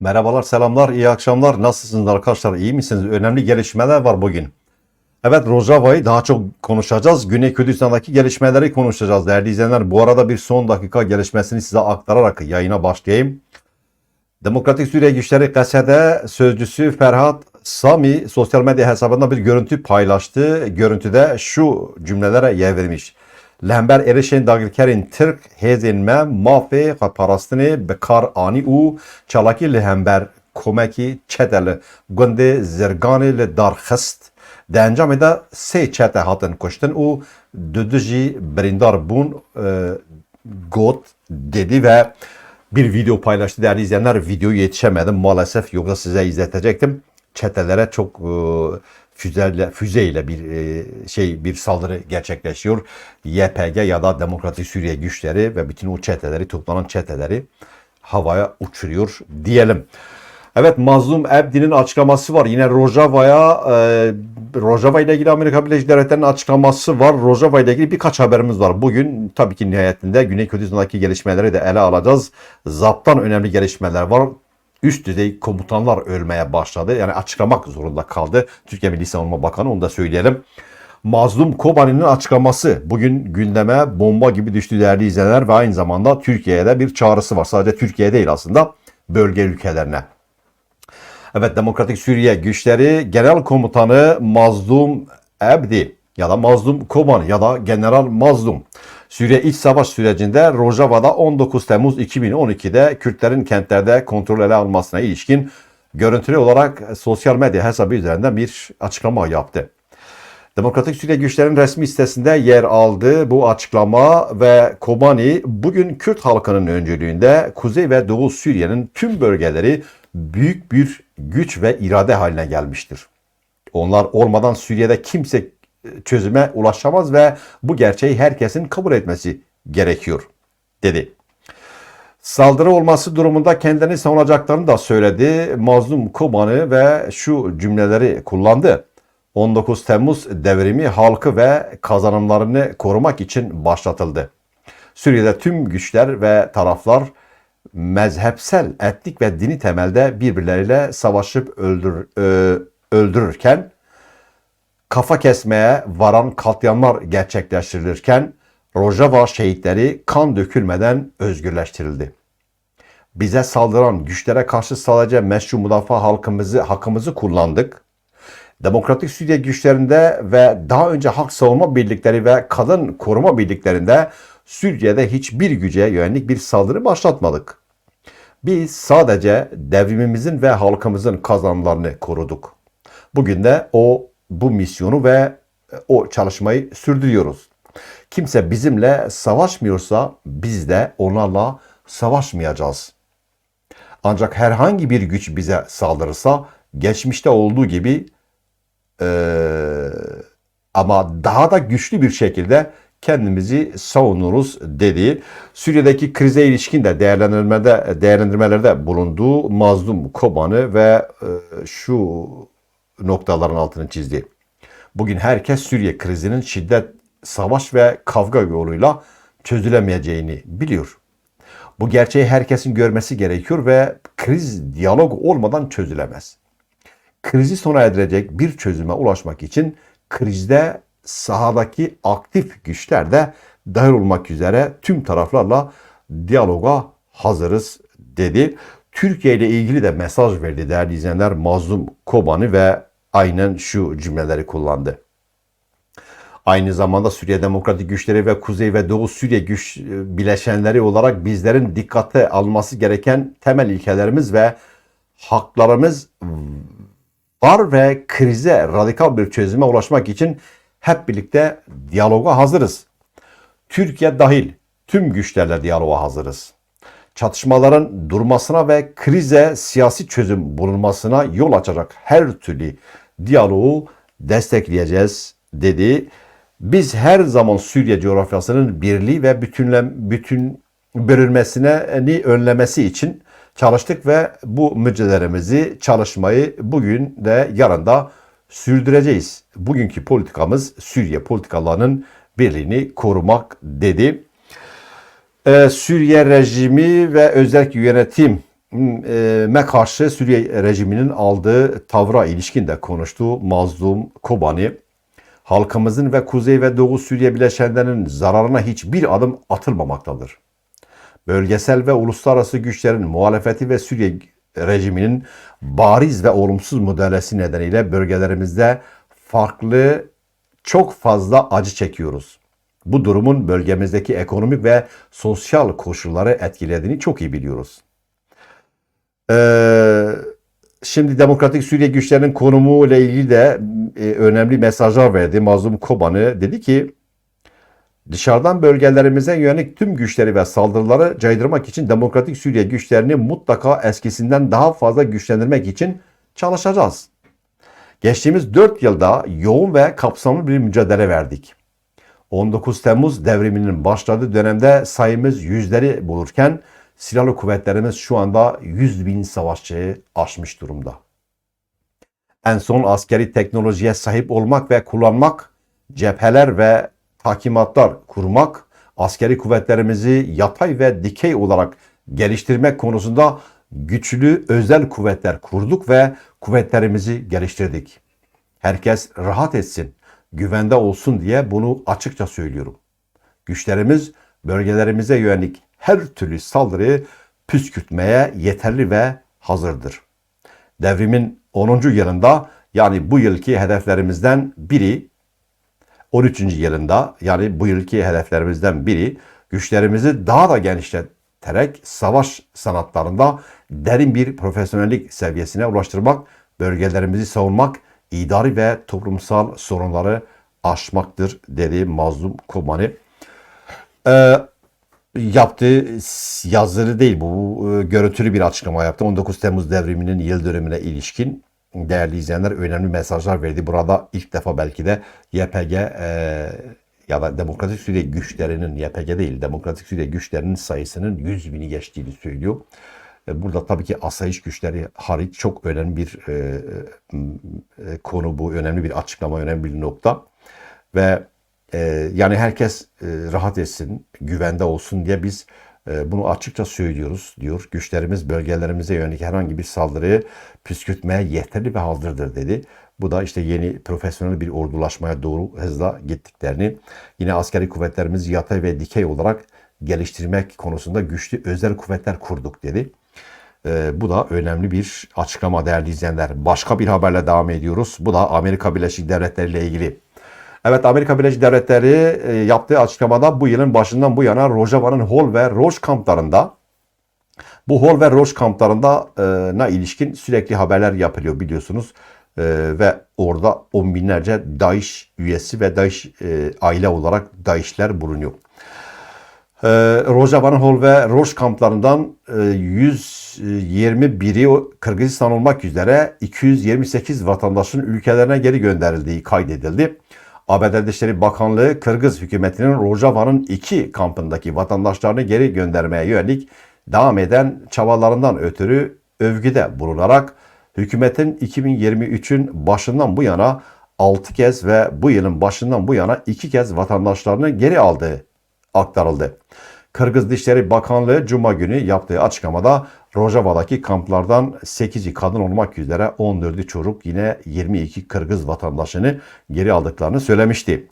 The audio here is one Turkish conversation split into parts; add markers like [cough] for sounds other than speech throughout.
Merhabalar, selamlar, iyi akşamlar. Nasılsınız arkadaşlar? İyi misiniz? Önemli gelişmeler var bugün. Evet, Rojava'yı daha çok konuşacağız. Güney Kürdistan'daki gelişmeleri konuşacağız değerli izleyenler. Bu arada bir son dakika gelişmesini size aktararak yayına başlayayım. Demokratik Suriye Güçleri Kase'de sözcüsü Ferhat Sami sosyal medya hesabında bir görüntü paylaştı. Görüntüde şu cümlelere yer vermiş. Lehber erişen dagirkerin Türk hezin me mafi parastını bekar ani u çalaki lehber komeki çeteli gunde zergani le darxist de encamê de sê çete hatin kuştin û du jî birîndar bûn e, got dedi ve bir video paylaştı değerli izleyenler. Videoyu yetişemedim maalesef yoksa size izletecektim. Çetelere çok e, füzeyle, füzeyle bir e, şey bir saldırı gerçekleşiyor. YPG ya da Demokratik Suriye güçleri ve bütün o çeteleri toplanan çeteleri havaya uçuruyor diyelim. Evet Mazlum Ebdi'nin açıklaması var. Yine Rojava'ya e, Rojava ile ilgili Amerika Birleşik Devletleri'nin açıklaması var. Rojava ile ilgili birkaç haberimiz var. Bugün tabii ki nihayetinde Güney Kürdistan'daki gelişmeleri de ele alacağız. Zaptan önemli gelişmeler var. Üst düzey komutanlar ölmeye başladı. Yani açıklamak zorunda kaldı. Türkiye Milli Savunma Bakanı onu da söyleyelim. Mazlum Kobani'nin açıklaması bugün gündeme bomba gibi düştü değerli izleyenler ve aynı zamanda Türkiye'ye de bir çağrısı var. Sadece Türkiye değil aslında bölge ülkelerine. Evet Demokratik Suriye Güçleri Genel Komutanı Mazlum Ebdi ya da Mazlum Kobani ya da General Mazlum Suriye iç savaş sürecinde Rojava'da 19 Temmuz 2012'de Kürtlerin kentlerde kontrol ele almasına ilişkin görüntülü olarak sosyal medya hesabı üzerinden bir açıklama yaptı. Demokratik Suriye güçlerinin resmi sitesinde yer aldı bu açıklama ve Kobani bugün Kürt halkının öncülüğünde Kuzey ve Doğu Suriye'nin tüm bölgeleri büyük bir güç ve irade haline gelmiştir. Onlar olmadan Suriye'de kimse çözüme ulaşamaz ve bu gerçeği herkesin kabul etmesi gerekiyor dedi. Saldırı olması durumunda kendini savunacaklarını da söyledi. Mazlum Kobani ve şu cümleleri kullandı. 19 Temmuz devrimi halkı ve kazanımlarını korumak için başlatıldı. Suriye'de tüm güçler ve taraflar mezhepsel, etnik ve dini temelde birbirleriyle savaşıp öldür, ö, öldürürken kafa kesmeye varan katliamlar gerçekleştirilirken Rojava şehitleri kan dökülmeden özgürleştirildi. Bize saldıran güçlere karşı sadece meşru müdafaa halkımızı, hakkımızı kullandık. Demokratik Suriye güçlerinde ve daha önce hak savunma birlikleri ve kadın koruma birliklerinde Suriye'de hiçbir güce yönelik bir saldırı başlatmadık. Biz sadece devrimimizin ve halkımızın kazanımlarını koruduk. Bugün de o bu misyonu ve o çalışmayı sürdürüyoruz. Kimse bizimle savaşmıyorsa biz de onlarla savaşmayacağız. Ancak herhangi bir güç bize saldırırsa geçmişte olduğu gibi eee, ama daha da güçlü bir şekilde kendimizi savunuruz dedi. Suriye'deki krize ilişkin de değerlendirmede değerlendirmelerde bulunduğu Mazlum Kobani ve e, şu noktaların altını çizdi. Bugün herkes Suriye krizinin şiddet, savaş ve kavga yoluyla çözülemeyeceğini biliyor. Bu gerçeği herkesin görmesi gerekiyor ve kriz diyalog olmadan çözülemez. Krizi sona erdirecek bir çözüme ulaşmak için krizde sahadaki aktif güçler de dahil olmak üzere tüm taraflarla diyaloga hazırız dedi. Türkiye ile ilgili de mesaj verdi değerli izleyenler Mazlum Kobani ve aynen şu cümleleri kullandı. Aynı zamanda Suriye Demokratik Güçleri ve Kuzey ve Doğu Suriye güç bileşenleri olarak bizlerin dikkate alması gereken temel ilkelerimiz ve haklarımız var ve krize radikal bir çözüme ulaşmak için hep birlikte diyaloga hazırız. Türkiye dahil tüm güçlerle diyaloga hazırız. Çatışmaların durmasına ve krize siyasi çözüm bulunmasına yol açacak her türlü diyaloğu destekleyeceğiz dedi. Biz her zaman Suriye coğrafyasının birliği ve bütünle, bütün bölünmesini önlemesi için çalıştık ve bu mücadelelerimizi, çalışmayı bugün de yarın da sürdüreceğiz. Bugünkü politikamız Suriye politikalarının birliğini korumak dedi. Ee, Suriye rejimi ve özel yönetim me karşı Suriye rejiminin aldığı tavra ilişkin de konuştu. Mazlum Kobani, halkımızın ve Kuzey ve Doğu Suriye bileşenlerinin zararına hiçbir adım atılmamaktadır. Bölgesel ve uluslararası güçlerin muhalefeti ve Suriye rejiminin bariz ve olumsuz müdahalesi nedeniyle bölgelerimizde farklı çok fazla acı çekiyoruz. Bu durumun bölgemizdeki ekonomik ve sosyal koşulları etkilediğini çok iyi biliyoruz. Ee, şimdi Demokratik Suriye güçlerinin konumu ile ilgili de e, önemli mesajlar verdi. Mazlum Koban'ı dedi ki dışarıdan bölgelerimize yönelik tüm güçleri ve saldırıları caydırmak için Demokratik Suriye güçlerini mutlaka eskisinden daha fazla güçlendirmek için çalışacağız. Geçtiğimiz 4 yılda yoğun ve kapsamlı bir mücadele verdik. 19 Temmuz devriminin başladığı dönemde sayımız yüzleri bulurken silahlı kuvvetlerimiz şu anda 100 bin savaşçıyı aşmış durumda. En son askeri teknolojiye sahip olmak ve kullanmak, cepheler ve takimatlar kurmak, askeri kuvvetlerimizi yatay ve dikey olarak geliştirmek konusunda güçlü özel kuvvetler kurduk ve kuvvetlerimizi geliştirdik. Herkes rahat etsin, güvende olsun diye bunu açıkça söylüyorum. Güçlerimiz bölgelerimize yönelik her türlü saldırıyı püskürtmeye yeterli ve hazırdır. Devrimin 10. yılında yani bu yılki hedeflerimizden biri 13. yılında yani bu yılki hedeflerimizden biri güçlerimizi daha da genişleterek savaş sanatlarında derin bir profesyonellik seviyesine ulaştırmak, bölgelerimizi savunmak, idari ve toplumsal sorunları aşmaktır dedi Mazlum Kobani. Ee, yaptığı yazılı değil bu e, görüntülü bir açıklama yaptı. 19 Temmuz devriminin yıl dönümüne ilişkin değerli izleyenler önemli mesajlar verdi. Burada ilk defa belki de YPG e, ya da Demokratik Suriye güçlerinin YPG değil Demokratik Suriye güçlerinin sayısının 100 bini geçtiğini söylüyor. E, Burada tabii ki asayiş güçleri hariç çok önemli bir e, e, konu bu, önemli bir açıklama, önemli bir nokta. Ve yani herkes rahat etsin, güvende olsun diye biz bunu açıkça söylüyoruz diyor. Güçlerimiz bölgelerimize yönelik herhangi bir saldırıyı püskürtmeye yeterli ve hazırdır dedi. Bu da işte yeni profesyonel bir ordulaşmaya doğru hızla gittiklerini, yine askeri kuvvetlerimizi yatay ve dikey olarak geliştirmek konusunda güçlü özel kuvvetler kurduk dedi. Ee, bu da önemli bir açıklama değerli izleyenler. Başka bir haberle devam ediyoruz. Bu da Amerika Birleşik Devletleri ile ilgili. Evet Amerika Birleşik Devletleri e, yaptığı açıklamada bu yılın başından bu yana Rojava'nın Hol ve Roj kamplarında bu Hol ve Roj kamplarında e, ilişkin sürekli haberler yapılıyor biliyorsunuz. E, ve orada on binlerce DAEŞ üyesi ve DAEŞ e, aile olarak DAEŞ'ler bulunuyor. E, Rojava'nın Hol ve Roj kamplarından e, 121'i Kırgızistan olmak üzere 228 vatandaşın ülkelerine geri gönderildiği kaydedildi. ABD Dışişleri Bakanlığı Kırgız hükümetinin Rojava'nın iki kampındaki vatandaşlarını geri göndermeye yönelik devam eden çabalarından ötürü övgüde bulunarak hükümetin 2023'ün başından bu yana 6 kez ve bu yılın başından bu yana 2 kez vatandaşlarını geri aldığı aktarıldı. Kırgız Dışişleri Bakanlığı Cuma günü yaptığı açıklamada Rojava'daki kamplardan 8'i kadın olmak üzere 14'ü çocuk yine 22 Kırgız vatandaşını geri aldıklarını söylemişti.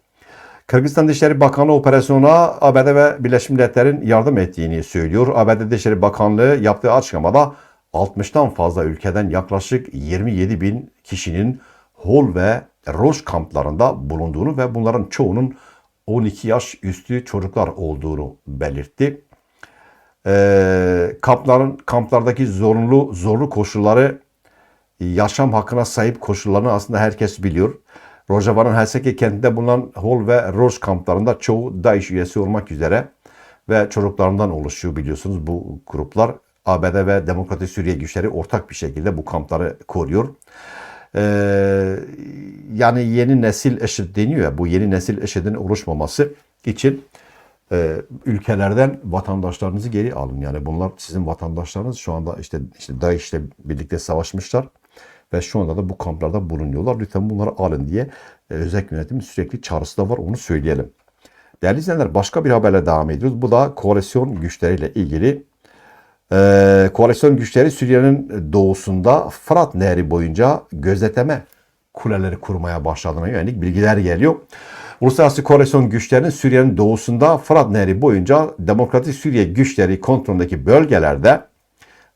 Kırgızistan Dışişleri Bakanlığı operasyona ABD ve Birleşmiş Milletler'in yardım ettiğini söylüyor. ABD Dışişleri Bakanlığı yaptığı açıklamada 60'tan fazla ülkeden yaklaşık 27 bin kişinin Hol ve Roj kamplarında bulunduğunu ve bunların çoğunun 12 yaş üstü çocuklar olduğunu belirtti. Ee, kampların kamplardaki zorunlu zorlu koşulları yaşam hakkına sahip koşullarını aslında herkes biliyor. Rojava'nın Helseki kentinde bulunan Hol ve Roj kamplarında çoğu DAEŞ üyesi olmak üzere ve çocuklarından oluşuyor biliyorsunuz bu gruplar. ABD ve Demokratik Suriye güçleri ortak bir şekilde bu kampları koruyor. Ee, yani yeni nesil eşit deniyor ya bu yeni nesil eşidin oluşmaması için e, ülkelerden vatandaşlarınızı geri alın. Yani bunlar sizin vatandaşlarınız şu anda işte işte DAEŞ'le birlikte savaşmışlar ve şu anda da bu kamplarda bulunuyorlar. Lütfen bunları alın diye e, özel yönetimin sürekli çağrısı da var onu söyleyelim. Değerli izleyenler başka bir haberle devam ediyoruz. Bu da koalisyon güçleriyle ilgili Ee, koalisyon güçleri Suriye'nin doğusunda Fırat Nehri boyunca gözetleme kuleleri kurmaya başladığına yönelik bilgiler geliyor. Uluslararası koalisyon güçlerinin Suriye'nin doğusunda Fırat Nehri boyunca Demokratik Suriye güçleri kontrolündeki bölgelerde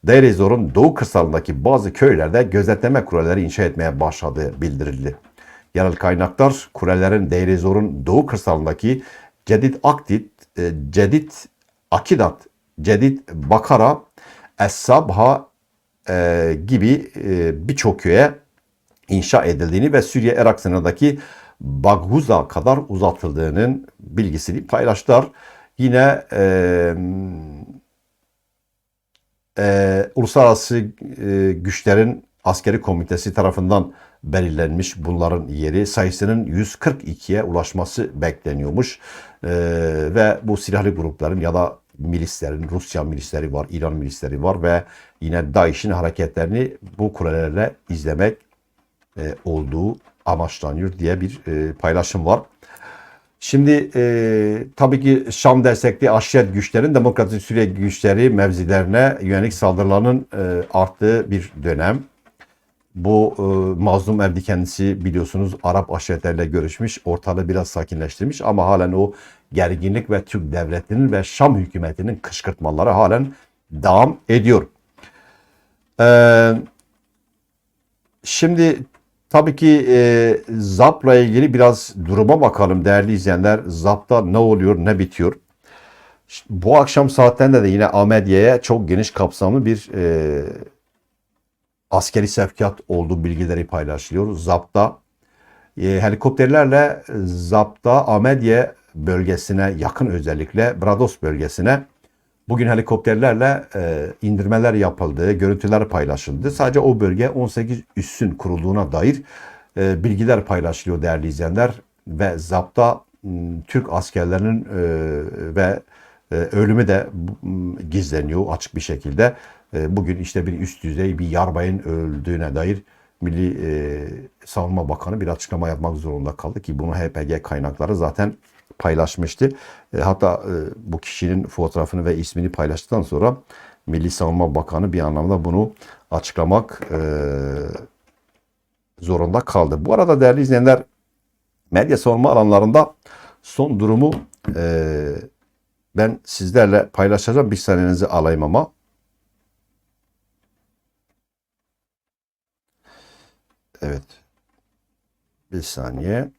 Deir doğu kırsalındaki bazı köylerde gözetleme kuleleri inşa etmeye başladığı bildirildi. Yerel kaynaklar kulelerin Deir doğu kırsalındaki Cedid Akdit, e, Cedid Akidat, Cedid Bakara, Es-Sabha e, gibi e, birçok köye inşa edildiğini ve Suriye-Irak sınırındaki Baghuz'a kadar uzatıldığının bilgisini paylaştılar. Yine e, e, uluslararası e, güçlerin askeri komitesi tarafından belirlenmiş bunların yeri sayısının 142'ye ulaşması bekleniyormuş. E, ve bu silahlı grupların ya da milislerin, Rusya milisleri var, İran milisleri var ve yine DAEŞ'in hareketlerini bu kulelerle izlemek e, olduğu amaçlanıyor diye bir e, paylaşım var. Şimdi e, tabii ki Şam destekli aşiret güçlerin Demokratik Suriye güçleri mevzilerine yönelik saldırılarının e, arttığı bir dönem. Bu e, mazlum Erdi kendisi biliyorsunuz Arap aşiretlerle görüşmüş, ortalığı biraz sakinleştirmiş ama halen o gerginlik ve Türk devletinin ve Şam hükümetinin kışkırtmaları halen devam ediyor. Eee Şimdi tabii ki e, ZAP'la ilgili biraz duruma bakalım değerli izleyenler. ZAP'ta ne oluyor, ne bitiyor? Bu akşam saatlerinde de yine Ahmediye'ye çok geniş kapsamlı bir e, askeri sevkiyat olduğu bilgileri paylaşılıyor. ZAP'ta e, helikopterlerle ZAP'ta Ahmediye bölgesine yakın özellikle Brados bölgesine Bugün helikopterlerle e, indirmeler yapıldı, görüntüler paylaşıldı. Sadece o bölge 18 üssün kurulduğuna dair e, bilgiler paylaşılıyor değerli izleyenler. Ve zapta Türk askerlerinin e, ve e, ölümü de gizleniyor açık bir şekilde. E, bugün işte bir üst düzey bir yarbayın öldüğüne dair Milli e, Savunma Bakanı bir açıklama yapmak zorunda kaldı ki bunu HPG kaynakları zaten paylaşmıştı. E, hatta e, bu kişinin fotoğrafını ve ismini paylaştıktan sonra Milli Savunma Bakanı bir anlamda bunu açıklamak e, zorunda kaldı. Bu arada değerli izleyenler medya savunma alanlarında son durumu e, ben sizlerle paylaşacağım. Bir saniyenizi alayım ama. Evet. Bir saniye.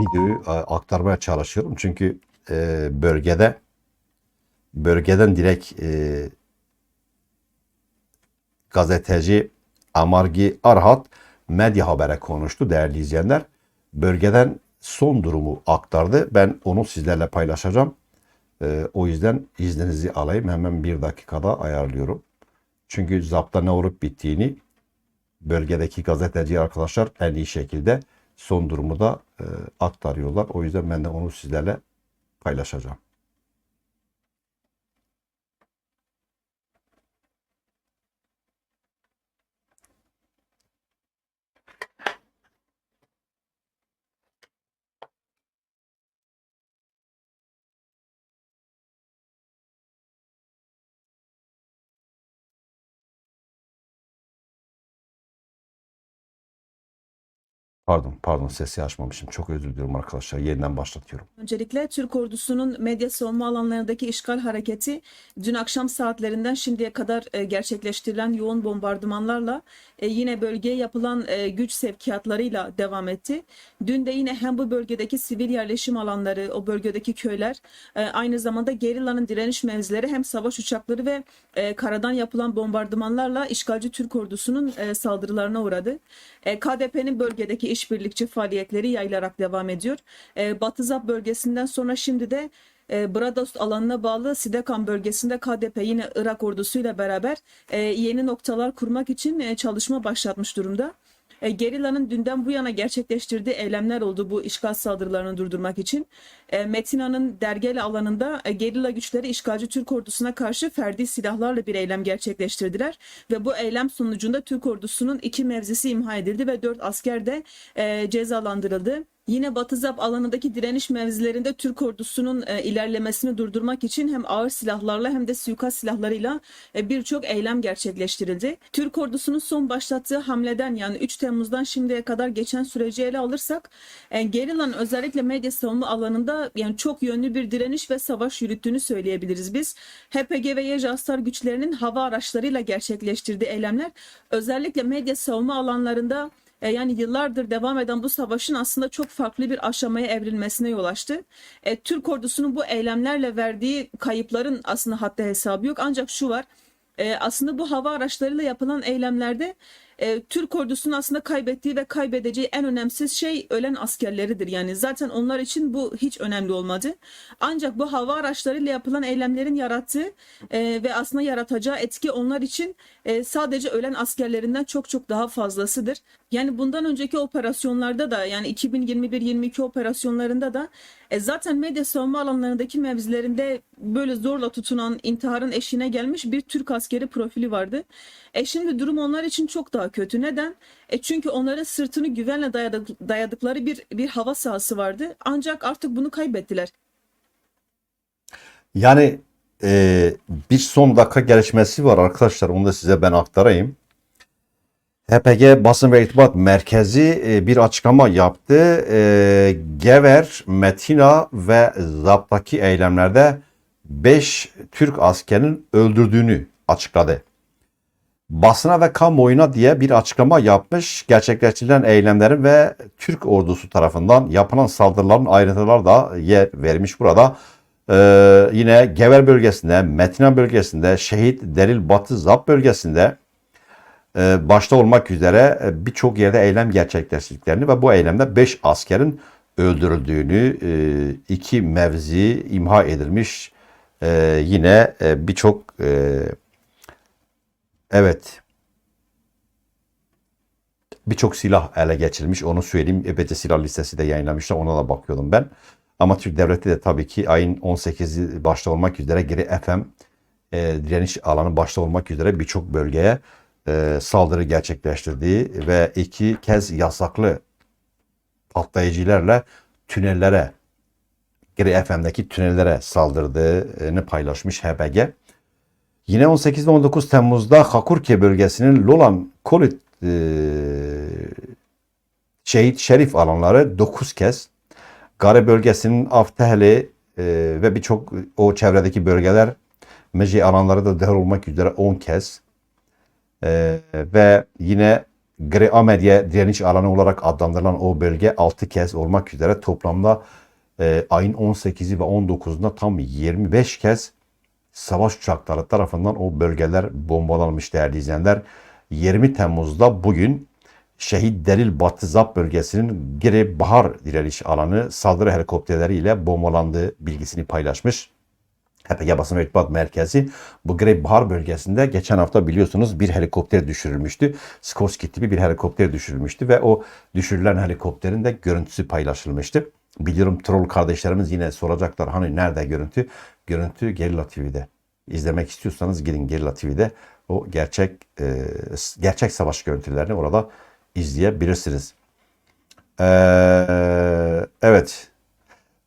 videoyu e, aktarmaya çalışıyorum. Çünkü e, bölgede bölgeden direkt e, gazeteci Amargi Arhat Medya Haber'e konuştu değerli izleyenler. Bölgeden son durumu aktardı. Ben onu sizlerle paylaşacağım. E, o yüzden izninizi alayım. Hemen bir dakikada ayarlıyorum. Çünkü zapta ne olup bittiğini bölgedeki gazeteci arkadaşlar en iyi şekilde son durumu da e, aktarıyorlar. O yüzden ben de onu sizlerle paylaşacağım. Pardon, pardon sesi açmamışım. Çok özür diliyorum arkadaşlar. Yeniden başlatıyorum. Öncelikle Türk ordusunun medya savunma alanlarındaki işgal hareketi dün akşam saatlerinden şimdiye kadar e, gerçekleştirilen yoğun bombardımanlarla e, yine bölgeye yapılan e, güç sevkiyatlarıyla devam etti. Dün de yine hem bu bölgedeki sivil yerleşim alanları, o bölgedeki köyler, aynı zamanda gerillanın direniş mevzileri hem savaş uçakları ve karadan yapılan bombardımanlarla işgalci Türk ordusunun saldırılarına uğradı. KDP'nin bölgedeki işbirlikçi faaliyetleri yayılarak devam ediyor. E, Batı Zap bölgesinden sonra şimdi de e, Brados alanına bağlı Sidekan bölgesinde KDP yine Irak ordusuyla beraber e, yeni noktalar kurmak için e, çalışma başlatmış durumda. E, Gerilla'nın dünden bu yana gerçekleştirdiği eylemler oldu bu işgal saldırılarını durdurmak için. E, Metina'nın Dergeli alanında e, gerilla güçleri işgalci Türk ordusuna karşı ferdi silahlarla bir eylem gerçekleştirdiler. Ve bu eylem sonucunda Türk ordusunun iki mevzisi imha edildi ve dört asker de e, cezalandırıldı. Yine Batı Zap alanındaki direniş mevzilerinde Türk ordusunun e, ilerlemesini durdurmak için hem ağır silahlarla hem de suikast silahlarıyla e, birçok eylem gerçekleştirildi. Türk ordusunun son başlattığı hamleden yani 3 Temmuz'dan şimdiye kadar geçen süreci ele alırsak e, Gerilla'nın özellikle medya savunma alanında yani çok yönlü bir direniş ve savaş yürüttüğünü söyleyebiliriz biz. HPG ve Yejastar güçlerinin hava araçlarıyla gerçekleştirdiği eylemler özellikle medya savunma alanlarında e, yani yıllardır devam eden bu savaşın aslında çok farklı bir aşamaya evrilmesine yol açtı. E, Türk ordusunun bu eylemlerle verdiği kayıpların aslında haddi hesabı yok. Ancak şu var. e, aslında bu hava araçlarıyla yapılan eylemlerde e, Türk ordusunun aslında kaybettiği ve kaybedeceği en önemsiz şey ölen askerleridir. Yani zaten onlar için bu hiç önemli olmadı. Ancak bu hava araçlarıyla yapılan eylemlerin yarattığı e, ve aslında yaratacağı etki onlar için e, sadece ölen askerlerinden çok çok daha fazlasıdır. Yani bundan önceki operasyonlarda da yani 2021-22 operasyonlarında da e, zaten medya savunma alanlarındaki mevzilerinde böyle zorla tutunan intiharın eşiğine gelmiş bir Türk askeri profili vardı. E şimdi durum onlar için çok daha kötü. Neden? E çünkü onların sırtını güvenle dayadık, dayadıkları bir bir hava sahası vardı. Ancak artık bunu kaybettiler. Yani e, bir son dakika gelişmesi var arkadaşlar. Onu da size ben aktarayım. HPG Basın ve İrtibat Merkezi e, bir açıklama yaptı. E, Gever, Metina ve Zap'taki eylemlerde 5 Türk askerinin öldürdüğünü açıkladı. Basına ve kamuoyuna diye bir açıklama yapmış. Gerçekleştirilen eylemlerin ve Türk ordusu tarafından yapılan saldırıların ayrıntıları da yer vermiş burada. Ee, yine Gever bölgesinde, Metina bölgesinde, Şehit Deril Batı Zap bölgesinde başta olmak üzere e, birçok yerde eylem gerçekleştirdiklerini ve bu eylemde 5 askerin öldürüldüğünü, e, iki mevzi imha edilmiş, e, yine e, birçok evet birçok silah ele geçirilmiş. Onu söyleyeyim. Ebedi silah listesi de yayınlamışlar. Ona da bakıyordum ben. Ama Türk Devleti de tabii ki ayın 18'i başta olmak üzere geri FM e, direniş alanı başta olmak üzere birçok bölgeye e, saldırı gerçekleştirdiği ve iki kez yasaklı patlayıcılarla tünellere geri FM'deki tünellere saldırdığını paylaşmış HBG. Yine 18 ve 19 Temmuz'da Hakurke bölgesinin Lolan Kolit e, şehit şerif alanları 9 kez Gare bölgesinin Aftehli e, ve birçok o çevredeki bölgeler Meji alanları da dahil olmak üzere 10 kez e, ve yine Gre Amedye direniş alanı olarak adlandırılan o bölge 6 kez olmak üzere toplamda e, ayın 18'i ve 19'unda tam 25 kez savaş uçakları tarafından o bölgeler bombalanmış değerli izleyenler. 20 Temmuz'da bugün Şehit Deril Batı Zap bölgesinin Gire Bahar direniş alanı saldırı helikopterleriyle bombalandığı bilgisini paylaşmış. HPG Basın İrtibat Merkezi bu Gire Bahar bölgesinde geçen hafta biliyorsunuz bir helikopter düşürülmüştü. Skorsky tipi bir helikopter düşürülmüştü ve o düşürülen helikopterin de görüntüsü paylaşılmıştı. Biliyorum troll kardeşlerimiz yine soracaklar hani nerede görüntü? Görüntü Gerilla TV'de. İzlemek istiyorsanız gidin Gerilla TV'de o gerçek e, gerçek savaş görüntülerini orada izleyebilirsiniz. Ee, evet.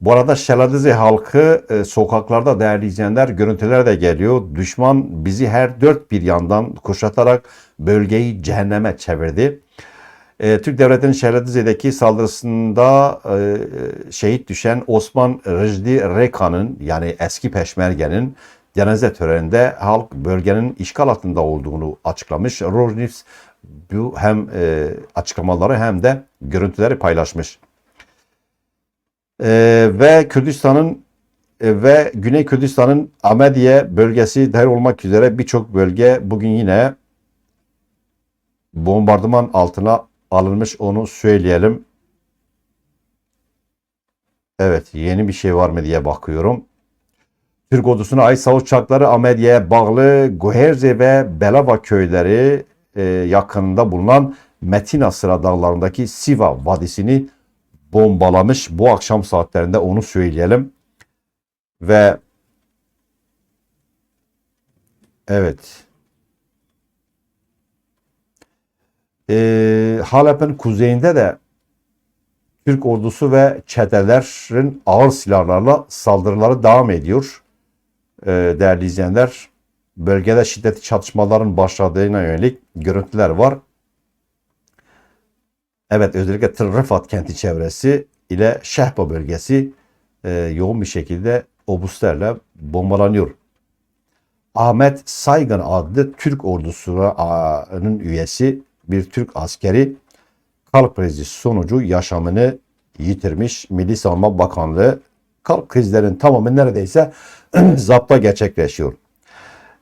Bu arada Şeladize halkı e, sokaklarda değerli izleyenler görüntüler de geliyor. Düşman bizi her dört bir yandan kuşatarak bölgeyi cehenneme çevirdi. E, Türk Devleti'nin Şeladize'deki saldırısında e, şehit düşen Osman Rıjdi Reka'nın yani eski peşmergenin cenaze töreninde halk bölgenin işgal altında olduğunu açıklamış. Rojnivs bu hem e, açıklamaları hem de görüntüleri paylaşmış. E, ve Kürdistan'ın e, ve Güney Kürdistan'ın Amediye bölgesi dahil olmak üzere birçok bölge bugün yine bombardıman altına alınmış onu söyleyelim. Evet yeni bir şey var mı diye bakıyorum. Türk ordusuna ait savaş uçakları Amediye'ye bağlı Guherze ve Belava köyleri e, yakınında bulunan Metina Sıra dağlarındaki Siva Vadisi'ni bombalamış. Bu akşam saatlerinde onu söyleyelim. Ve evet e, Halep'in kuzeyinde de Türk ordusu ve çetelerin ağır silahlarla saldırıları devam ediyor. Ee, değerli izleyenler, bölgede şiddetli çatışmaların başladığına yönelik görüntüler var. Evet, özellikle Tır kenti çevresi ile Şehba bölgesi e, yoğun bir şekilde obuslarla bombalanıyor. Ahmet Saygan adlı Türk ordusunun üyesi bir Türk askeri kalp krizi sonucu yaşamını yitirmiş. Milli Savunma Bakanlığı kalp krizlerin tamamı neredeyse [clears throat] zapta gerçekleşiyor.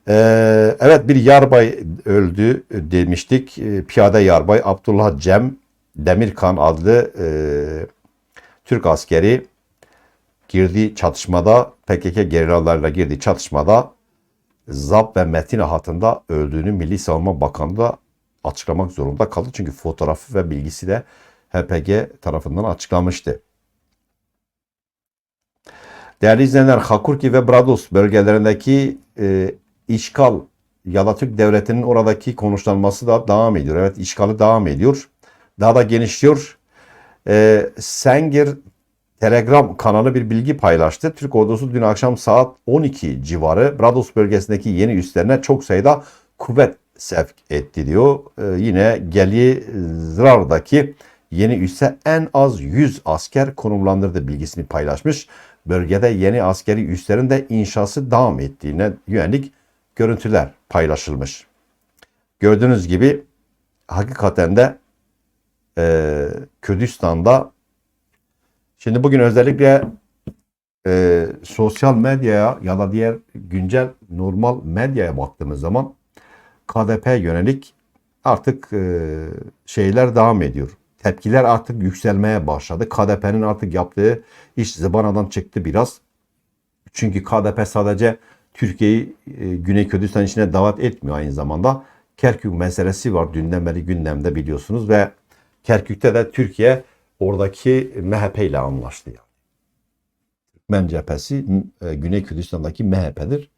Ee, evet bir yarbay öldü demiştik. Ee, Piyade yarbay Abdullah Cem Demirkan adlı e, Türk askeri girdiği çatışmada PKK gerillalarıyla girdiği çatışmada ZAP ve Metin hattında öldüğünü Milli Savunma Bakanlığı açıklamak zorunda kaldı. Çünkü fotoğrafı ve bilgisi de HPG tarafından açıklanmıştı. Değerli izleyenler, Hakurki ve Brados bölgelerindeki e, işgal Yalatürk Devleti'nin oradaki konuşlanması da devam ediyor. Evet, işgali devam ediyor. Daha da genişliyor. E, Sengir Telegram kanalı bir bilgi paylaştı. Türk ordusu dün akşam saat 12 civarı Brados bölgesindeki yeni üslerine çok sayıda kuvvet sevk etti diyor. Ee, yine Geli Zırar'daki yeni üsse en az 100 asker konumlandırdı bilgisini paylaşmış. Bölgede yeni askeri üslerin de inşası devam ettiğine yönelik görüntüler paylaşılmış. Gördüğünüz gibi hakikaten de e, Kürdistan'da şimdi bugün özellikle e, sosyal medyaya ya da diğer güncel normal medyaya baktığımız zaman KDP yönelik artık e, şeyler devam ediyor. Tepkiler artık yükselmeye başladı. KDP'nin artık yaptığı iş zıvanadan çıktı biraz. Çünkü KDP sadece Türkiye'yi e, Güney Kürdistan içine davet etmiyor aynı zamanda. Kerkük meselesi var dünden beri gündemde biliyorsunuz ve Kerkük'te de Türkiye oradaki MHP ile anlaştı. Türkmen cephesi e, Güney Kürdistan'daki MHP'dir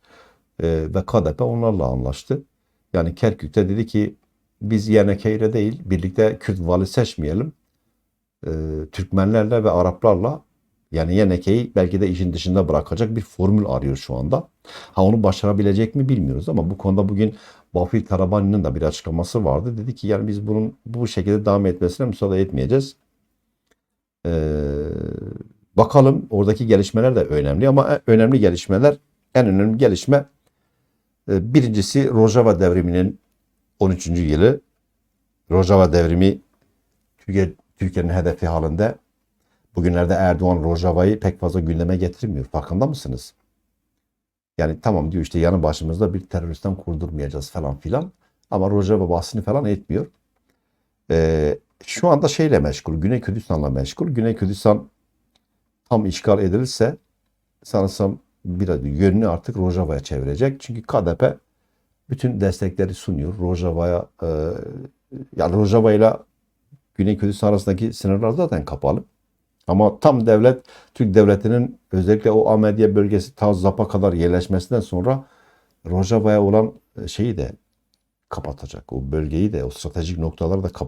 e, ve KDP onlarla anlaştı. Yani Kerkük'te dedi ki biz YNK ile değil birlikte Kürt vali seçmeyelim. Ee, Türkmenlerle ve Araplarla yani YNK'yi belki de işin dışında bırakacak bir formül arıyor şu anda. Ha onu başarabilecek mi bilmiyoruz ama bu konuda bugün Bafir Tarabani'nin de bir açıklaması vardı. Dedi ki yani biz bunun bu şekilde devam etmesine müsaade etmeyeceğiz. Ee, bakalım oradaki gelişmeler de önemli ama önemli gelişmeler en önemli gelişme e, Birincisi Rojava devriminin 13. yılı. Rojava devrimi Türkiye, Türkiye'nin hedefi halinde. Bugünlerde Erdoğan Rojava'yı pek fazla gündeme getirmiyor. Farkında mısınız? Yani tamam diyor işte yanı başımızda bir teröristten kurdurmayacağız falan filan. Ama Rojava bahsini falan etmiyor. Ee, şu anda şeyle meşgul. Güney Kürdistan'la meşgul. Güney Kürdistan tam işgal edilirse sanırsam biraz yönünü artık Rojava'ya çevirecek. Çünkü KDP bütün destekleri sunuyor. Rojava'ya e, yani Rojava ile Güney Kürdistan arasındaki sınırlar zaten kapalı. Ama tam devlet, Türk devletinin özellikle o Ahmediye bölgesi ta Zap'a kadar yerleşmesinden sonra Rojava'ya olan şeyi de kapatacak. O bölgeyi de, o stratejik noktaları da kapatacak.